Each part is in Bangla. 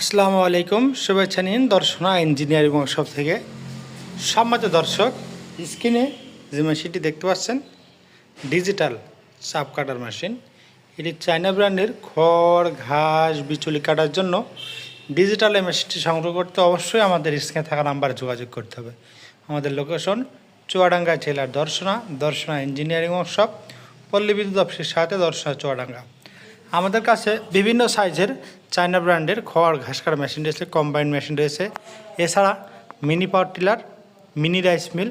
আসসালামু আলাইকুম, শুভেচ্ছা নিন দর্শনা ইঞ্জিনিয়ারিং ওয়ার্কশপ থেকে। সম্মত দর্শক স্ক্রিনে যে মেশিনটি দেখতে পাচ্ছেন ডিজিটাল চাপ কাটার মেশিন এটি চায়না ব্র্যান্ডের খড়, ঘাস, বিচুলি কাটার জন্য ডিজিটাল এই মেশিনটি সংগ্রহ করতে অবশ্যই আমাদের স্ক্রিনে থাকা নাম্বারে যোগাযোগ করতে হবে। আমাদের লোকেশন চুয়াডাঙ্গা জেলার দর্শনা দর্শনা ইঞ্জিনিয়ারিং ওয়ার্কশপ পল্লী বিদ্যুৎ অফিসের সাথে দর্শনা চুয়াডাঙ্গা আমাদের কাছে বিভিন্ন সাইজের চায়না ব্র্যান্ডের খড় ঘাস কাটা মেশিন রয়েছে, কম্বাইন মেশিন রয়েছে। এছাড়া mini power tiller, mini rice mill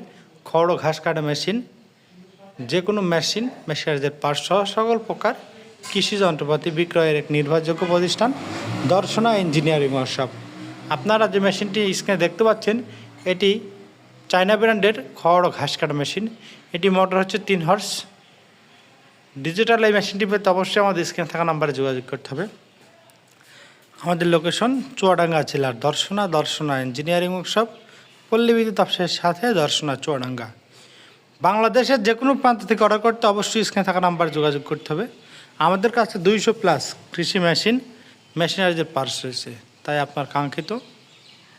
খড় ঘাস কাটা মেশিন যে কোনো মেশিন, মেশিনারিদের পার্শ্ব সকল প্রকার কৃষি যন্ত্রপাতি বিক্রয়ের এক নির্ভরযোগ্য প্রতিষ্ঠান, দর্শনা ইঞ্জিনিয়ারিং ওয়ার্কশপ আপনারা যে মেশিনটি স্ক্রিনে দেখতে পাচ্ছেন, এটি চায়না ব্র্যান্ডের খড় ঘাস কাটা মেশিন। এটি মোটর হচ্ছে তিন হর্স ডিজিটাল এই মেশিনটি পেতে অবশ্যই আমাদের স্ক্রিনে থাকা নাম্বারে যোগাযোগ করতে হবে। আমাদের লোকেশন চুয়াডাঙ্গা জেলার দর্শনা দর্শনা ইঞ্জিনিয়ারিং ওয়ার্কশপ পল্লী বিদ্যুৎ অফিসের সাথে দর্শনা চুয়াডাঙ্গা। বাংলাদেশের যে কোনো প্রান্ত থেকে অর্ডার করতে অবশ্যই স্ক্রিনে থাকা নাম্বারে যোগাযোগ করতে হবে। আমাদের কাছে দুইশো প্লাস কৃষি মেশিন মেশিনারিজের পার্স রয়েছে। তাই আপনার কাঙ্ক্ষিত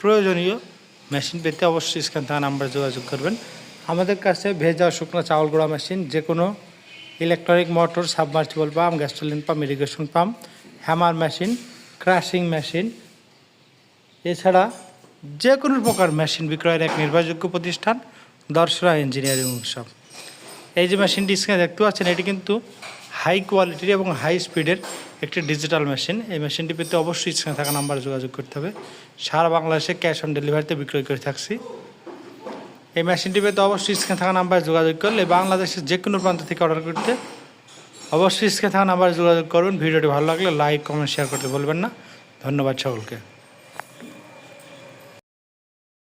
প্রয়োজনীয় মেশিন পেতে অবশ্যই স্ক্রিনে থাকা নাম্বারে যোগাযোগ করবেন। আমাদের কাছে ভেজা শুকনো চাউল গুঁড়া মেশিন যে কোনো electronic motor submersible pump gasoline pump irrigation pump hammer machine crushing machine এছাড়া যে কোনো প্রকার মেশিন বিক্রয়ের এক নির্ভরযোগ্য প্রতিষ্ঠান দর্শনা ইঞ্জিনিয়ারিং উৎসব। এই যে মেশিনটি স্ক্রিনে দেখতে পাচ্ছেন, এটি কিন্তু হাই কোয়ালিটির এবং হাই স্পিডের একটি ডিজিটাল মেশিন এই মেশিনটি পেতে অবশ্যই স্ক্রিনে থাকা নাম্বারে যোগাযোগ করতে হবে। সারা বাংলাদেশে ক্যাশ অন ডেলিভারিতে বিক্রয় করে থাকছি। এই মেশিনটি পেতে অবশ্যই স্ক্রিনে থাকা নাম্বারে যোগাযোগ করলে বাংলাদেশের যে কোনো প্রান্ত থেকে অর্ডার করতে অবশ্যই স্ক্রিনে থাকা নাম্বারে যোগাযোগ করবেন ভিডিওটি ভালো লাগলে লাইক কমেন্ট শেয়ার করতে বলবেন না। ধন্যবাদ সকলকে।